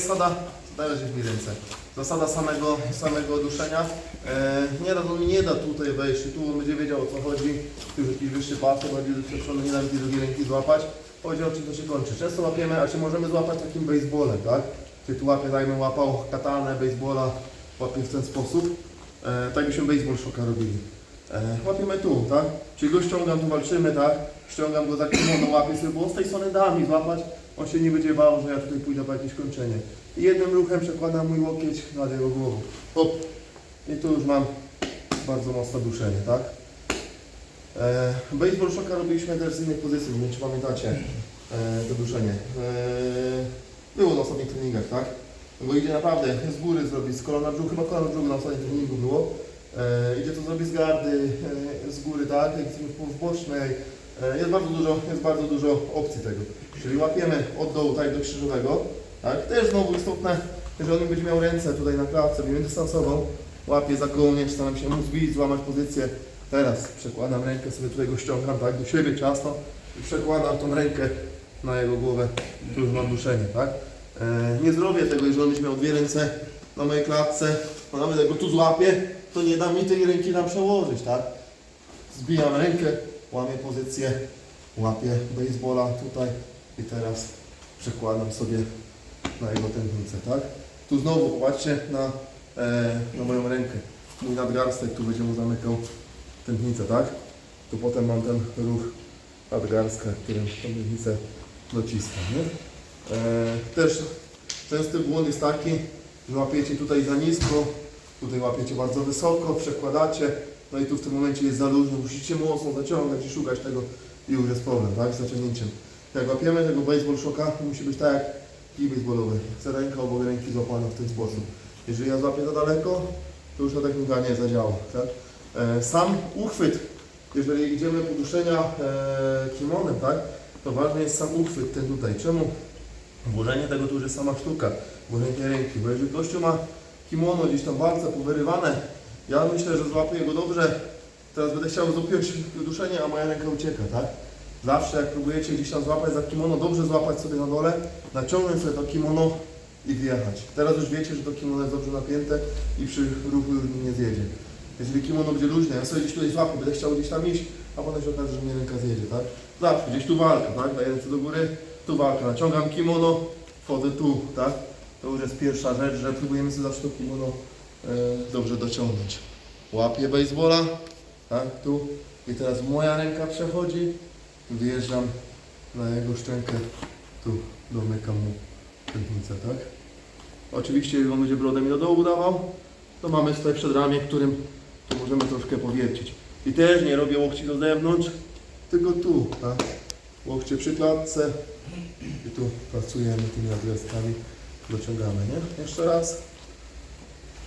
zasada, dajesz mi ręce, zasada samego, samego duszenia. E, nie on nie da tutaj wejść, tu on będzie wiedział o co chodzi, tu już jakiś wyższy pasek, bardziej doświadczony, nie da mi tej drugiej ręki złapać. Powiedział, czym to się kończy. Często łapiemy, a czy możemy złapać takim baseballem, tak? Czyli tu łapie, dajmy łapał katanę, baseballa, łapie w ten sposób. E, tak byśmy baseball shocka robili. E, łapiemy tu, tak? Czyli go ściągam, tu walczymy, tak? Ściągam go za kimono, łapię sobie, bo z tej strony da mi złapać. On się nie będzie bał, że ja tutaj pójdę po jakieś kończenie. I jednym ruchem przekładam mój łokieć nad jego głową. Hop. I tu już mam bardzo mocne duszenie, tak? E, baseball shocka robiliśmy też z innych pozycji, nie wiem czy pamiętacie e, to duszenie. E, było na ostatnich treningach, tak? Bo idzie naprawdę z góry zrobić, z kolana brzuch, chyba kolana brzuch na ostatnim treningu było. E, idzie to zrobić z gardy, e, z góry, tak? W- bocznej. E, jest bardzo dużo, jest bardzo dużo opcji tego. Czyli łapiemy od dołu, tak do krzyżowego, tak? Też znowu istotne, jeżeli on będzie miał ręce tutaj na klatce, będzie dystansował, łapię za kołnierz, staram się mu zbić, złamać pozycję. Teraz przekładam rękę, sobie tutaj go ściągam, tak? Do siebie ciasno i przekładam tą rękę na jego głowę. Tu już mam duszenie, tak? Nie zrobię tego, jeżeli on będzie miał dwie ręce na mojej klatce, bo nawet jak go tu złapię, to nie da mi tej ręki tam przełożyć, tak? Zbijam rękę, łamię pozycję, łapię baseballa tutaj i teraz przekładam sobie na jego tętnicę, tak? Tu znowu popatrzcie na, e, na moją rękę. Mój nadgarstek tu będzie mu zamykał tętnicę, tak? Tu potem mam ten ruch nadgarstka, którym tą tętnicę dociskam, nie? E, też częsty błąd jest taki, że łapiecie tutaj za nisko, tutaj łapiecie bardzo wysoko, przekładacie, no i tu w tym momencie jest za luźno, musicie mocno zaciągać i szukać tego i już jest problem, tak, z zaciągnięciem. Jak łapiemy tego baseball shocka, musi być tak jak kij baseballowy. Chcę ręka obok ręki złapana w ten sposób. Jeżeli ja złapię za daleko, to już ta technika nie zadziała, tak. E, sam uchwyt, jeżeli idziemy po duszenia e, kimonem, tak, to ważny jest sam uchwyt ten tutaj. Czemu? Włożenie tego tu już jest sama sztuka, włożenie ręki, bo jeżeli gościu ma kimono gdzieś tam walce powyrywane, ja myślę, że złapię go dobrze, teraz będę chciał złapić duszenie, a moja ręka ucieka, tak? Zawsze jak próbujecie gdzieś tam złapać za kimono, dobrze złapać sobie na dole, naciągnąć sobie to kimono i wjechać. Teraz już wiecie, że to kimono jest dobrze napięte i przy ruchu już nie zjedzie. Jeżeli kimono będzie luźne, ja sobie gdzieś tutaj złapię, będę chciał gdzieś tam iść, a potem się okaże, że mnie ręka zjedzie, tak? Zawsze, gdzieś tu walka, tak? Daję ręce do góry, tu walka, naciągam kimono, wchodzę tu, tak? To już jest pierwsza rzecz, że próbujemy sobie zawsze to kimono e, dobrze dociągnąć. Łapię baseballa, tak, tu. I teraz moja ręka przechodzi, wyjeżdżam na jego szczękę, tu domykam mu tętnicę, tak? Oczywiście, jeżeli on będzie brodę mi do dołu dawał, to mamy tutaj przedramię, którym tu możemy troszkę powiercić. I też nie robię łokci do zewnątrz, tylko tu, tak? Łokcie przy klatce i tu pracujemy tymi nadgarstkami, dociągamy, nie? Jeszcze raz.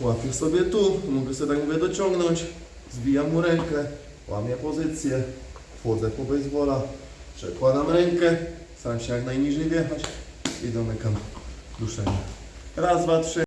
Łapię sobie tu, mogę sobie tak mówię dociągnąć, zbijam mu rękę, łamię pozycję, wchodzę po baseballa, przekładam rękę, staram się jak najniżej wjechać i domykam duszenie. Raz, dwa, trzy.